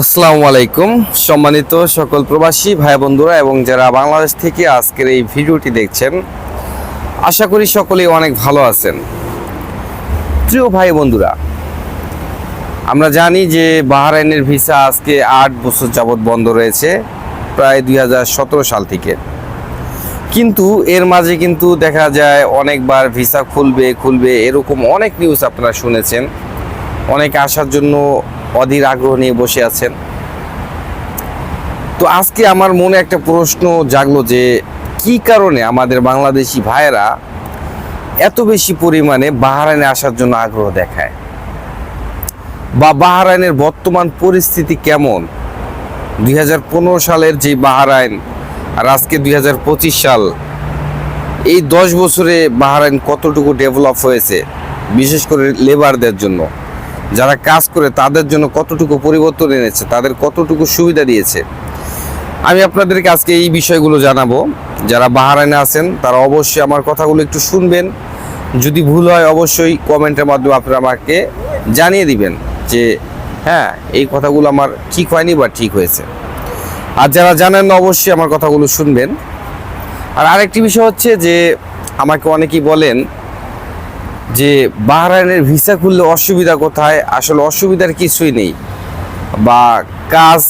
আসসালামু আলাইকুম। সম্মানিত সকল প্রবাসী ভাই বন্ধুরা এবং যারা বাংলাদেশ থেকে আজকের এই ভিডিওটি দেখছেন, আশা করি সকলেই অনেক ভালো আছেন। প্রিয় ভাই বন্ধুরা, আমরা জানি যে বাহরাইনের ভিসা আজকে আট বছর যাবৎ বন্ধ রয়েছে, প্রায় দুই হাজার সতেরো সাল থেকে। কিন্তু এর মাঝে কিন্তু দেখা যায় অনেকবার ভিসা খুলবে খুলবে, এরকম অনেক নিউজ আপনারা শুনেছেন। অনেকে আসার জন্য অধীর আগ্রহ নিয়ে বসে আছেন। তো আজকে আমার মনে একটা প্রশ্ন জাগলো যে, কি কারণে আমাদের বাংলাদেশি ভাইয়েরা এত বেশি পরিমাণে বাহারাইনে আসার জন্য আগ্রহ দেখায়? বা বাহারাইনের বর্তমান পরিস্থিতি কেমন? দুই হাজার পনেরো সালের যে বাহারাইন আর আজকে দুই হাজার পঁচিশ সাল, এই দশ বছরে বাহারাইন কতটুকু ডেভেলপ হয়েছে, বিশেষ করে লেবারদের জন্য? যারা কাজ করে তাদের জন্য কতটুকু পরিবর্তন এনেছে, তাদের কতটুকু সুবিধা দিয়েছে। আমি আপনাদেরকে আজকে এই বিষয়গুলো জানাব। যারা বাহারাইনে আছেন, তারা অবশ্যই আমার কথাগুলো একটু শুনবেন। যদি ভুল হয়, অবশ্যই কমেন্টের মাধ্যমে আপনারা আমাকে জানিয়ে দিবেন যে হ্যাঁ এই কথাগুলো আমার ঠিক হয়নি বা ঠিক হয়েছে। আর যারা জানেন না, অবশ্যই আমার কথাগুলো শুনবেন। আর আরেকটি বিষয় হচ্ছে যে, আমাকে অনেকেই বলেন যে বাহরাইনের ভিসা খুললে অসুবিধা কোথায়? আসলে অসুবিধার কিছুই নেই। বা কাজ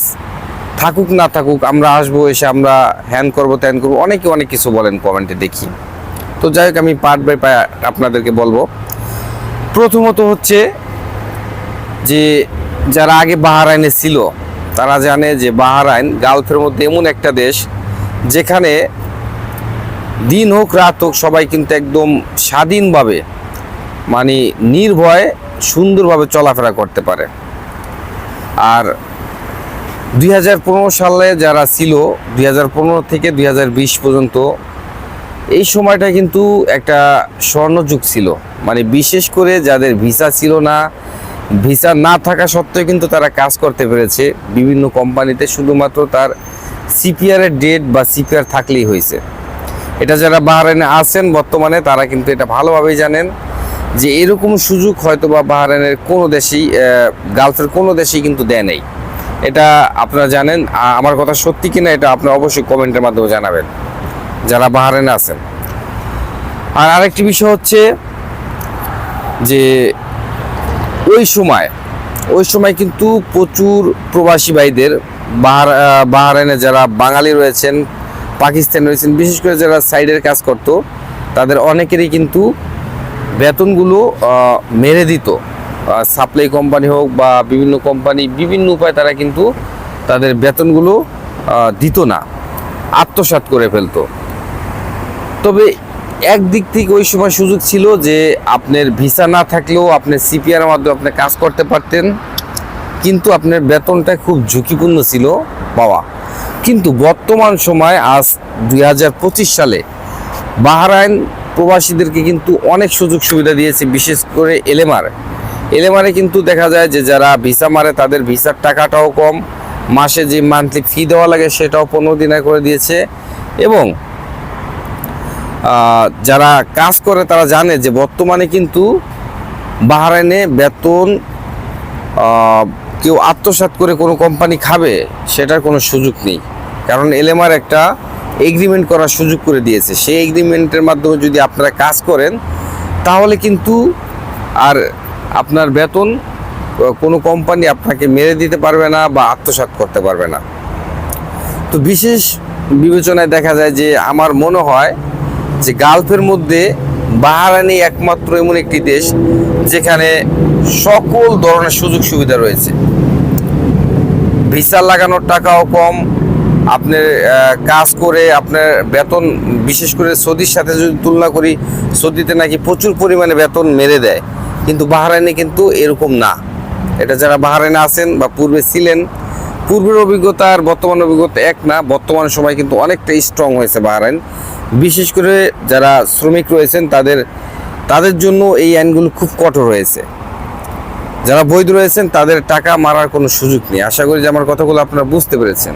থাকুক না থাকুক, আমরা আসব, এসে আমরা হ্যান করব, ত্যান করব, অনেকে অনেক কিছু বলেন কমেন্টে দেখি। তো যাই হোক, আমি পার্ট বাই পার্ট আপনাদেরকে বলব। প্রথমত হচ্ছে যে, যারা আগে বাহারাইনে ছিল, তারা জানে যে বাহারাইন গালফের মধ্যে এমন একটা দেশ, যেখানে দিন হোক, রাত হোক, সবাই কিন্তু একদম স্বাধীনভাবে মানে নির্ভয়ে সুন্দরভাবে চলাফেরা করতে পারে। আর দুই হাজার পনেরো সালে যারা ছিল দু হাজার পনেরো থেকে দু হাজার বিশ পর্যন্ত, এই সময়টা কিন্তু একটা স্বর্ণযুগ ছিল। মানে বিশেষ করে যাদের ভিসা ছিল না, ভিসা না থাকা সত্ত্বেও কিন্তু তারা কাজ করতে পেরেছে। বিভিন্ন কোম্পানিতে শুধুমাত্র তার সিপিআরের ডেট বা সিপিআর থাকলেই হয়েছে। এটা যারা বাহারাইনে আছেন বর্তমানে, তারা কিন্তু এটা ভালোভাবেই জানেন। যে এরকম সুযোগ হয়তো বা বাহারাইনের কোনো দেশেই গালফের কোনো দেশেই কিন্তু দেয় নেই। এটা আপনারা জানেন আমার কথা সত্যি কিনা এটা আপনারা অবশ্যই কমেন্টের মাধ্যমে জানাবেন, যারা বাহারাইনে আছেন। আর আরেকটি বিষয় হচ্ছে যে ওই সময় ওই সময় কিন্তু প্রচুর প্রবাসী ভাইদের বাহার যারা বাঙালি রয়েছেন, পাকিস্তান রয়েছেন, বিশেষ করে যারা সাইডের কাজ করত, তাদের অনেকেরই কিন্তু বেতনগুলো মেরে দিত। সাপ্লাই কোম্পানি হোক বা বিভিন্ন কোম্পানি বিভিন্ন উপায়ে তারা কিন্তু তাদের বেতনগুলো দিত না। আত্মসাৎ করে ফেলতো। তবে একদিক থেকে ওই সময় সুযোগ ছিল যে, আপনার ভিসা না থাকলেও আপনি সিপিআর মাধ্যমে আপনি কাজ করতে পারতেন। কিন্তু আপনার বেতনটা খুব ঝুঁকিপূর্ণ ছিল পাওয়া। কিন্তু বর্তমান সময়, আজ দুই হাজার পঁচিশ সালে, বাহরাইন প্রবাসীদেরকে কিন্তু অনেক সুযোগ সুবিধা দিয়েছে, বিশেষ করে এলেমার এলেমারে কিন্তু দেখা যায় যে যারা ভিসা মারে, তাদের ভিসার টাকাটাও কম। মাসে যে মান্থলি ফি দেওয়া লাগে, সেটাও পনেরো দিনে করে দিয়েছে। এবং যারা কাজ করে, তারা জানে যে বর্তমানে কিন্তু বাহারাইনে বেতন কেউ আত্মসাৎ করে কোনো কোম্পানি খাবে, সেটার কোনো সুযোগ নেই। কারণ এলএমআর একটা এগ্রিমেন্ট করার সুযোগ করে দিয়েছে। সেই এগ্রিমেন্টের মাধ্যমে যদি আপনারা কাজ করেন, তাহলে কিন্তু আর আপনার বেতন কোনো কোম্পানি আপনাকে মেরে দিতে পারবে না বা আত্মসাৎ করতে পারবে না। তো বিশেষ বিবেচনায় দেখা যায় যে আমার মনে হয় যে গালফের মধ্যে বাহারানি একমাত্র এমন একটি দেশ যেখানে সকল ধরনের সুযোগ সুবিধা রয়েছে। ভিসা লাগানোর টাকাও কম আপনার কাজ করে আপনার বেতন, বিশেষ করে সৌদির সাথে যদি তুলনা করি, সৌদিতে নাকি প্রচুর পরিমাণে বেতন মেরে দেয়। কিন্তু বাহারাইনে কিন্তু এরকম না। এটা যারা বাহারাইনে আছেন বা পূর্বে ছিলেন, পূর্বের অভিজ্ঞতা আর বর্তমান অভিজ্ঞতা এক না, বর্তমান সময় কিন্তু অনেকটা স্ট্রং হয়েছে বাহারাইন। বিশেষ করে যারা শ্রমিক রয়েছেন, তাদের তাদের জন্য এই আইনগুলো খুব কঠোর হয়েছে। যারা বৈধ রয়েছেন, তাদের টাকা মারার কোনো সুযোগ নেই। আশা করি যে আমার কথাগুলো আপনারা বুঝতে পেরেছেন।